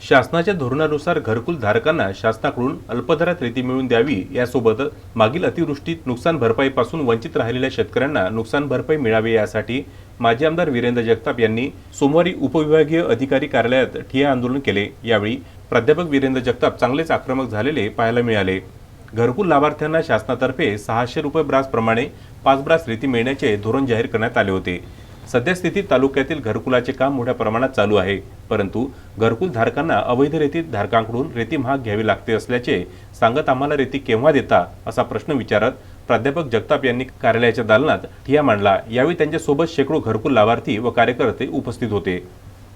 शासनाच्या धोरणानुसार घरकुल धारकांना शासनाकडून अल्पदरात रेती मिळवून द्यावी यासोबत मागील अतिवृष्टीत नुकसान भरपाईपासून वंचित राहिलेल्या शेतकऱ्यांना नुकसान भरपाई मिळावी यासाठी माजी आमदार वीरेंद्र जगताप यांनी सोमवारी उपविभागीय अधिकारी कार्यालयात ठिया आंदोलन केले. यावेळी प्राध्यापक वीरेंद्र जगताप चांगलेच आक्रमक झालेले पाहायला मिळाले. घरकुल लाभार्थ्यांना शासनातर्फे सहाशे रुपये ब्रासप्रमाणे पाच ब्रास रेती मिळण्याचे धोरण जाहीर करण्यात आले होते. सद्यस्थितीत तालुक्यातील घरकुलाचे काम मोठ्या प्रमाणात चालू आहे. परंतु घरकुल धारकांना अवैध रेती धारकांकडून रेती महाग घ्यावी लागते असल्याचे सांगत आम्हाला रेती केव्हा देता असा प्रश्न विचारत प्राध्यापक जगताप यांनी कार्यालयाच्या दालनात ठिया मांडला. यावेळी त्यांच्यासोबत शेकडो घरकुल लाभार्थी व कार्यकर्ते उपस्थित होते.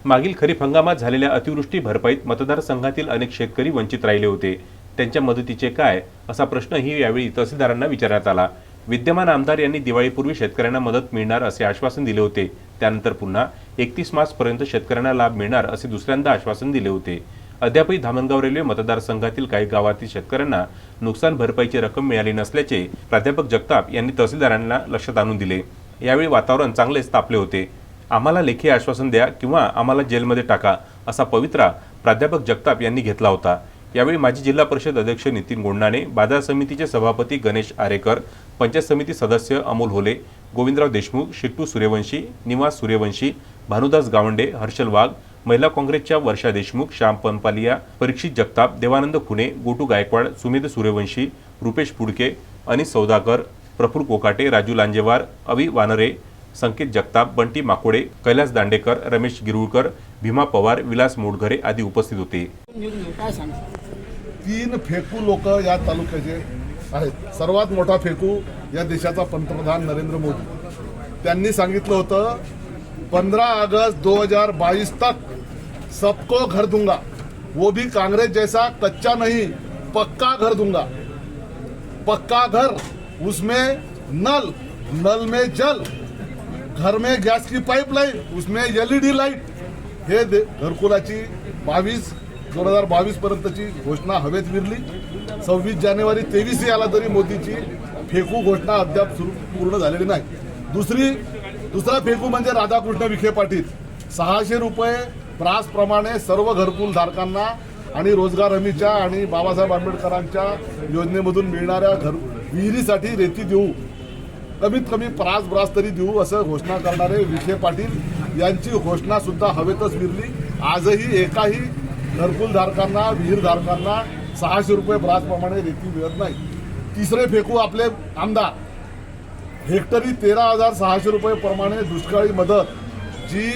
मागील खरीप हंगामात झालेल्या अतिवृष्टी भरपाईत मतदारसंघातील अनेक शेतकरी वंचित राहिले होते. त्यांच्या मदतीचे काय असा प्रश्नही यावेळी तहसीलदारांना विचारण्यात आला. विद्यमान आमदार यांनी दिवाळीपूर्वी शेतकऱ्यांना मदत मिळणार असे आश्वासन दिले होते. त्यानंतर पुन्हा एकतीस मार्चपर्यंत शेतकऱ्यांना लाभ मिळणार असे दुसऱ्यांदा आश्वासन दिले होते. अद्यापही धामणगाव रेल्वे मतदारसंघातील काही गावातील शेतकऱ्यांना नुकसान भरपाईची रक्कम मिळाली नसल्याचे प्राध्यापक जगताप यांनी तहसीलदारांना लक्षात आणून दिले. यावेळी वातावरण चांगलेच तापले होते. आम्हाला लेखी आश्वासन द्या किंवा आम्हाला जेलमध्ये टाका असा पवित्रा प्राध्यापक जगताप यांनी घेतला होता. यावेळी माजी जिल्हा परिषद अध्यक्ष नितीन गोंडाणे बाजार समितीचे सभापती गणेश आरेकर पंचायत समिती सदस्य अमोल होले गोविंदराव देशमुख शिट्टू सूर्यवंशी निवास सूर्यवंशी भानुदास गावंडे हर्षल वाघ महिला काँग्रेसच्या वर्षा देशमुख श्याम पनपालिया परीक्षित जगताप देवानंद खुने गोटू गायकवाड सुमेध सूर्यवंशी रुपेश पुडके अनिस सौदाकर प्रफुल कोकाटे राजू लांजेवार अवी वानरे संकेत जगताप बंटी माकोडे कैलास दांडेकर रमेश गिरुळकर भीमा पवार विलास मोडघरे आदी उपस्थित होते. तीन फेकू लोक या तालुक्याचे आहेत. सर्वात मोठा फेकू या देशाचा पंतप्रधान नरेंद्र मोदी. त्यांनी सांगितलं होतं पंद्रह अगस्त 2022 तक सबको घर दूंगा. वो भी कांग्रेस जैसा कच्चा नहीं पक्का घर दूंगा. पक्का घर उसमें नल नल में जल. घर में गॅस की पाईपलाईन उसमें एलईडी लाइट हे दे- घरकुलाची बावीस दोन हजार बावीस पर्यंतची घोषणा हवेत विरली. सव्वीस जानेवारी तेवीस आला तरी मोदीची फेकू घोषणा अद्याप सुरू पूर्ण झालेली नाही. दुसरी दुसरा फेकू म्हणजे राधाकृष्ण विखे पाटील. सहाशे रुपये प्रासप्रमाणे सर्व घरकुल धारकांना आणि रोजगार हमीच्या आणि बाबासाहेब आंबेडकरांच्या योजनेमधून मिळणाऱ्या घर विहिरीसाठी रेती देऊ. कमीत कमी प्रास ब्रास तरी देऊ असं घोषणा करणारे विखे पाटील यांची घोषणा सुद्धा हवेतच विरली आजही एकाही घरकुलधारकांना विहीरधारकांना सहाशे रुपये ब्राजप्रमाणे रेती मिळत नाही. तिसरे फेकू आपले आमदार. हेक्टरी तेरा हजार सहाशे रुपये प्रमाणे दुष्काळी मदत जी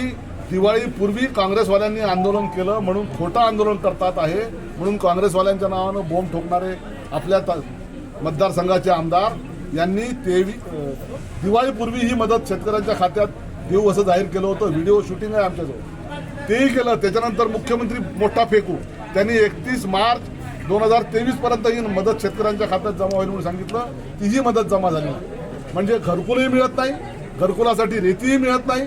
दिवाळीपूर्वी काँग्रेसवाल्यांनी आंदोलन केलं म्हणून खोटं आंदोलन करतात आहे म्हणून काँग्रेसवाल्यांच्या नावानं बोंब ठोकणारे आपल्या मतदारसंघाचे आमदार यांनी तेवी दिवाळीपूर्वी ही मदत शेतकऱ्यांच्या खात्यात देऊ असं जाहीर केलं होतं व्हिडिओ शूटिंग आहे आमच्याजवळ. तेही केलं. त्याच्यानंतर मुख्यमंत्री मोठा फेकू. त्यांनी एकतीस मार्च दोन हजार तेवीस पर्यंत ही मदत शेतकऱ्यांच्या खात्यात जमा होईल म्हणून सांगितलं. तीही मदत जमा झाली म्हणजे घरकुलही मिळत नाही घरकुलासाठी रेतीही मिळत नाही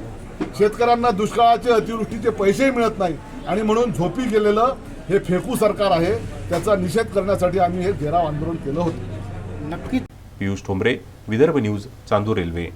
शेतकऱ्यांना दुष्काळाचे अतिवृष्टीचे पैसेही मिळत नाही. आणि म्हणून झोपी गेलेलं हे फेकू सरकार आहे त्याचा निषेध करण्यासाठी आम्ही हे घेराव आंदोलन केलं होतं. नक्की पियुष ठोंबरे विदर्भ न्यूज चांदूर रेल्वे.